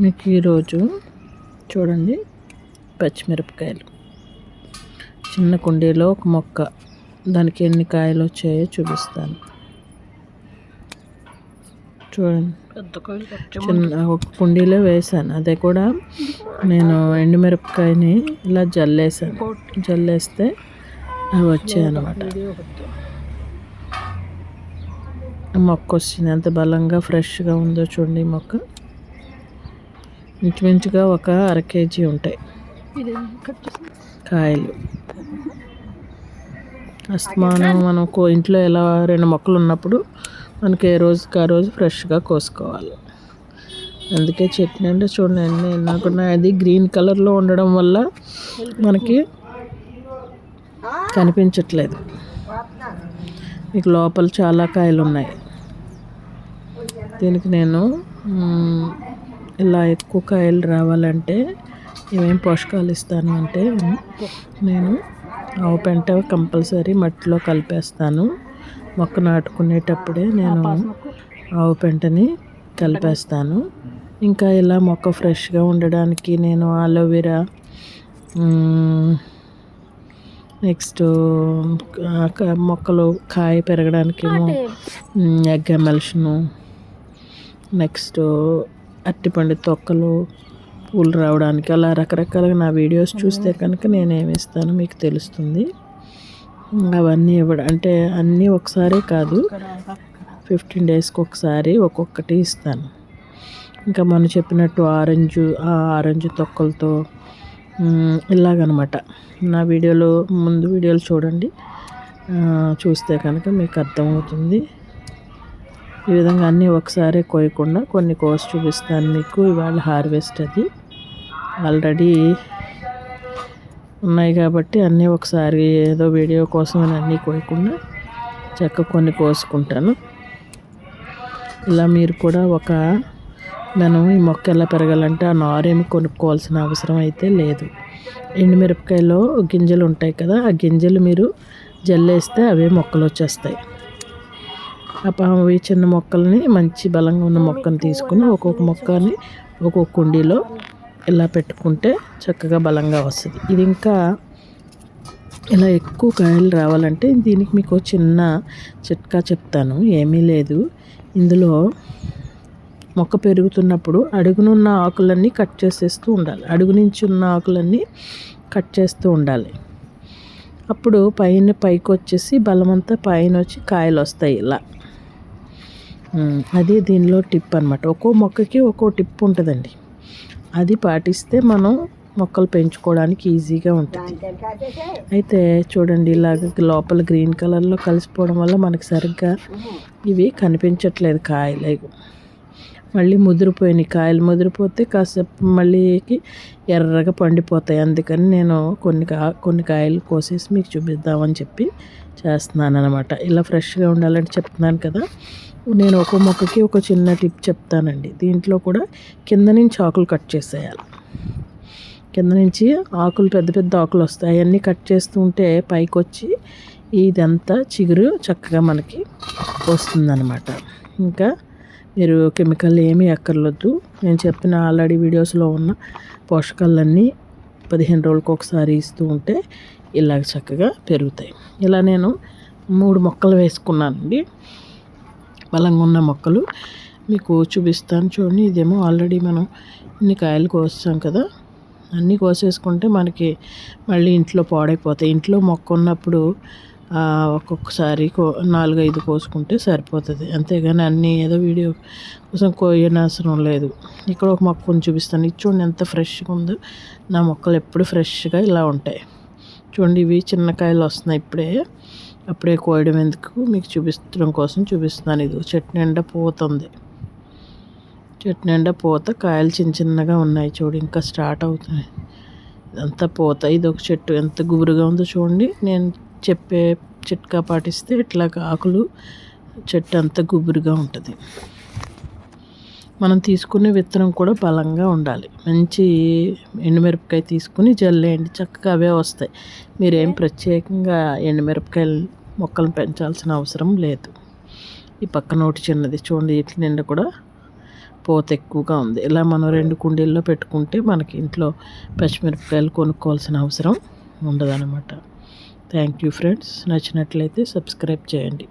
మీకు ఈరోజు చూడండి పచ్చిమిరపకాయలు. చిన్న కుండీలో ఒక మొక్క. దానికి ఎన్ని కాయలు వచ్చాయో చూపిస్తాను. చూడండి. చిన్న ఒక కుండీలో వేసాను అదే కూడా నేను ఎండుమిరపకాయని ఇలా జల్లేసాను జల్లేస్తే అవి వచ్చాయి అన్నమాట. మొక్క వచ్చింది. ఎంత బలంగా ఫ్రెష్గా ఉందో చూడండి ఈ మొక్క. ఇంచుమించుగా ఒక అర కేజీ ఉంటాయి. కాయలు. అస్తమానం మనం కో ఇంట్లో ఎలా రెండు మొక్కలు ఉన్నప్పుడు మనకి ఏ రోజుకి ఆ రోజు ఫ్రెష్గా కోసుకోవాలి. అందుకే చట్నీ అంటే చూడండి నాకు అది గ్రీన్ కలర్లో ఉండడం వల్ల మనకి కనిపించట్లేదు. మీకు లోపల చాలా కాయలు ఉన్నాయి దీనికి నేను ఇలా ఎక్కువ కాయలు రావాలంటే ఏమేమి పోషకాలు ఇస్తాను అంటే నేను ఆవు పెంట కంపల్సరీ మట్టిలో కలిపేస్తాను. మొక్క నాటుకునేటప్పుడే నేను ఆవు పెంటని కలిపేస్తాను. ఇంకా ఇలా మొక్క ఫ్రెష్గా ఉండడానికి నేను అలోవెరా నెక్స్ట్ మొక్కలు కాయ పెరగడానికి ఎగ్ ఎమల్షను నెక్స్ట్ అరటిపండు తొక్కలు పూలు రావడానికి అలా రకరకాలుగా నా వీడియోస్ చూస్తే కనుక నేనేమి ఇస్తానో మీకు తెలుస్తుంది. అవన్నీ ఇవ్వడం అంటే అన్నీ ఒకసారి కాదు ఫిఫ్టీన్ డేస్కి ఒకసారి ఒక్కొక్కటి ఇస్తాను. ఇంకా మనం చెప్పినట్టు ఆరెంజ్ ఆ ఆరెంజ్ తొక్కలతో ఇలాగనమాట. నా వీడియోలో ముందు వీడియోలు చూడండి. చూస్తే కనుక మీకు అర్థమవుతుంది. ఈ విధంగా అన్నీ ఒకసారి కోయకుండా కొన్ని కోసి చూపిస్తాను మీకు. ఇవాళ హార్వెస్ట్ అది. ఆల్రెడీ ఉన్నాయి కాబట్టి అన్నీ ఒకసారి ఏదో వీడియో కోసం అన్నీ కోయకుండా చక్క కొన్ని కోసుకుంటాను. ఇలా మీరు కూడా ఒక మనం ఈ మొక్క ఎలా పెరగాలంటే ఆ నారేమి కొనుక్కోవాల్సిన అవసరం అయితే లేదు. ఎండుమిరపకాయలో గింజలు ఉంటాయి కదా ఆ గింజలు మీరు జల్లేస్తే అవే మొక్కలు వచ్చేస్తాయి. అవి చిన్న మొక్కల్ని మంచి బలంగా ఉన్న మొక్కను తీసుకుని ఒక్కొక్క మొక్కని ఒక్కొక్క కుండీలో ఇలా పెట్టుకుంటే చక్కగా బలంగా వస్తుంది. ఇది ఇంకా ఇలా ఎక్కువ కాయలు రావాలంటే దీనికి మీకు చిన్న చిట్కా చెప్తాను. ఏమీ లేదు. ఇందులో మొక్క పెరుగుతున్నప్పుడు అడుగునున్న ఆకులన్నీ కట్ చేసేస్తూ ఉండాలి. అడుగు నుంచి ఉన్న ఆకులన్నీ కట్ చేస్తూ ఉండాలి. అప్పుడు పైన పైకి వచ్చేసి బలమంతా పైన వచ్చి కాయలు వస్తాయి ఇలా. అది దీనిలో టిప్ అనమాట ఒక్కో మొక్కకి ఒక్కో టిప్ ఉంటుందండి. అది పాటిస్తే మనం మొక్కలు పెంచుకోవడానికి ఈజీగా ఉంటుంది. అయితే చూడండి ఇలాగ లోపల గ్రీన్ కలర్లో కలిసిపోవడం వల్ల మనకి సరిగ్గా ఇవి కనిపించట్లేదు కాయలు. మళ్ళీ ముదిరిపోయినాయి కాయలు. ముదిరిపోతే కాసేపు మళ్ళీకి ఎర్రగా పండిపోతాయి. అందుకని నేను కొన్ని కా కొన్ని కాయలు కోసేసి మీకు చూపిద్దామని చెప్పి చేస్తున్నాను అనమాట ఇలా ఫ్రెష్గా ఉండాలంటే చెప్తున్నాను కదా. నేను ఒక మొక్కకి ఒక చిన్న టిప్ చెప్తానండి. దీంట్లో కూడా కింద నుంచి ఆకులు కట్ చేసేయాలి. కింద నుంచి ఆకులు పెద్ద పెద్ద ఆకులు వస్తాయి. అవన్నీ కట్ చేస్తూ ఉంటే పైకి వచ్చి ఇదంతా చిగురు చక్కగా మనకి వస్తుందన్నమాట. ఇంకా మీరు కెమికల్ ఏమీ ఎక్కర్లొద్దు నేను చెప్పిన ఆల్రెడీ వీడియోస్లో ఉన్న పోషకాలన్నీ పదిహేను రోజులకు ఒకసారి ఇస్తూ ఉంటే ఇలాగ చక్కగా పెరుగుతాయి. ఇలా నేను మూడు మొక్కలు వేసుకున్నానండి. బలంగా ఉన్న మొక్కలు మీకు చూపిస్తాను. చూడండి ఇదేమో ఆల్రెడీ మనం ఇన్ని కాయలు కోస్తాం కదా. అన్నీ కోసేసుకుంటే మనకి మళ్ళీ ఇంట్లో పాడైపోతాయి. ఇంట్లో మొక్క ఉన్నప్పుడు ఒక్కొక్కసారి కో నాలుగైదు కోసుకుంటే సరిపోతుంది. అంతేగాని అన్నీ ఏదో వీడియో కోసం కోయనవసరం లేదు. ఇక్కడ ఒక మొక్కను చూపిస్తాను. ఇది చూడండి ఎంత ఫ్రెష్గా ఉందో. నా మొక్కలు ఎప్పుడు ఫ్రెష్గా ఇలా ఉంటాయి. చూడండి ఇవి చిన్న కాయలు వస్తున్నాయి ఇప్పుడే. అప్పుడే కోయడం ఎందుకు? మీకు చూపించడం కోసం చూపిస్తున్నాను. ఇది చెట్టు నిండా పోతుంది చెట్టు నిండా పోత కాయలు చిన్న చిన్నగా ఉన్నాయి చూడు ఇంకా స్టార్ట్ అవుతున్నాయి. ఇదంతా పోత. ఇది ఒక చెట్టు. ఎంత గుబురుగా ఉందో చూడండి. నేను చెప్పే చిట్కా పాటిస్తే ఇట్లా ఆకులు చెట్టు అంత గుబురుగా ఉంటుంది. మనం తీసుకునే విత్తనం కూడా బలంగా ఉండాలి. మంచి ఎండుమిరపకాయ తీసుకుని జల్లేయండి చక్కగా అవే వస్తాయి. మీరేం ప్రత్యేకంగా ఎండుమిరపకాయలు మొక్కలను పెంచాల్సిన అవసరం లేదు. ఈ పక్కన ఒకటి చిన్నది చూడండి ఇట్ల నిండా కూడా పోత ఎక్కువగా ఉంది. ఇలా మనం రెండు కుండీల్లో పెట్టుకుంటే మనకి ఇంట్లో పచ్చిమిరపకాయలు కొనుక్కోవాల్సిన అవసరం ఉండదన్నమాట. Thank you friends. నచ్చినట్లయితే సబ్స్క్రైబ్ చేయండి.